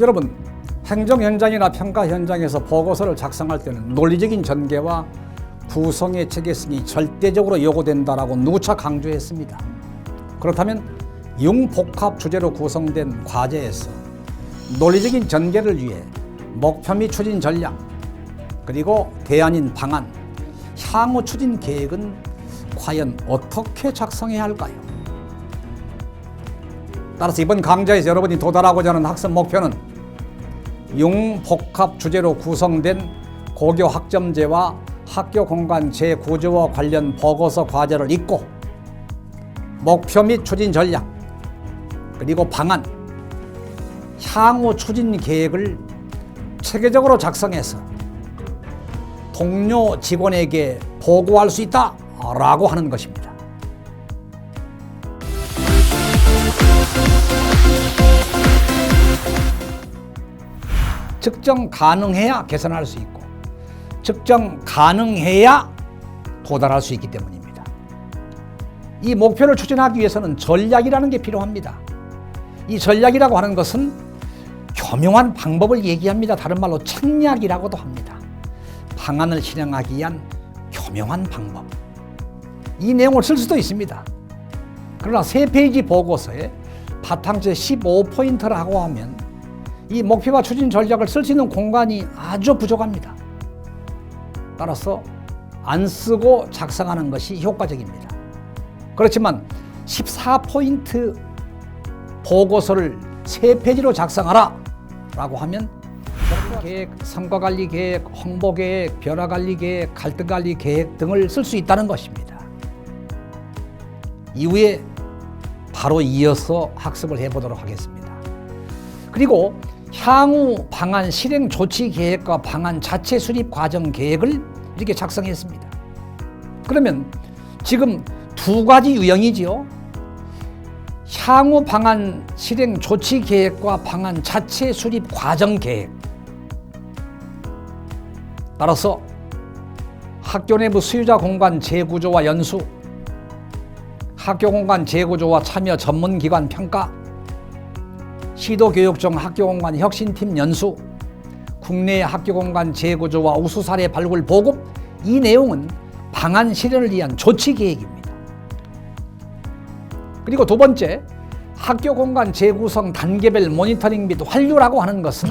여러분 행정 현장이나 평가 현장에서 보고서를 작성할 때는 논리적인 전개와 구성의 체계성이 절대적으로 요구된다라고 누차 강조했습니다. 그렇다면 융복합 주제로 구성된 과제에서 논리적인 전개를 위해 목표 및 추진 전략 그리고 대안인 방안 향후 추진 계획은 과연 어떻게 작성해야 할까요? 따라서 이번 강좌에서 여러분이 도달하고자 하는 학습 목표는 융복합 주제로 구성된 고교 학점제와 학교 공간 재구조와 관련 보고서 과제를 읽고 목표 및 추진 전략 그리고 방안 향후 추진 계획을 체계적으로 작성해서 동료 직원에게 보고할 수 있다라고 하는 것입니다. 측정 가능해야 개선할 수 있고 측정 가능해야 도달할 수 있기 때문입니다. 이 목표를 추진하기 위해서는 전략이라는 게 필요합니다. 이 전략이라고 하는 것은 교묘한 방법을 얘기합니다. 다른 말로 책략이라고도 합니다. 방안을 실행하기 위한 교묘한 방법. 이 내용을 쓸 수도 있습니다. 그러나 세 페이지 보고서에 바탕제 15포인트라고 하면 이 목표와 추진 전략을 쓸 수 있는 공간이 아주 부족합니다. 따라서 안 쓰고 작성하는 것이 효과적입니다. 그렇지만 14포인트 보고서를 세 페이지로 작성하라 라고 하면 계획, 성과관리 계획, 홍보 계획, 변화관리 계획, 갈등관리 계획 등을 쓸 수 있다는 것입니다. 이후에 바로 이어서 학습을 해보도록 하겠습니다. 그리고 향후 방안 실행 조치 계획과 방안 자체 수립 과정 계획을 이렇게 작성했습니다. 그러면 지금 두 가지 유형이지요. 향후 방안 실행 조치 계획과 방안 자체 수립 과정 계획. 따라서 학교 내부 수유자 공간 재구조와 연수, 학교 공간 재구조와 참여 전문 기관 평가, 시도 교육청 학교 공간 혁신팀 연수, 국내 학교 공간 재구조와 우수 사례 발굴 보급 이 내용은 방안 실현을 위한 조치 계획입니다. 그리고 두 번째 학교 공간 재구성 단계별 모니터링 및 환류라고 하는 것은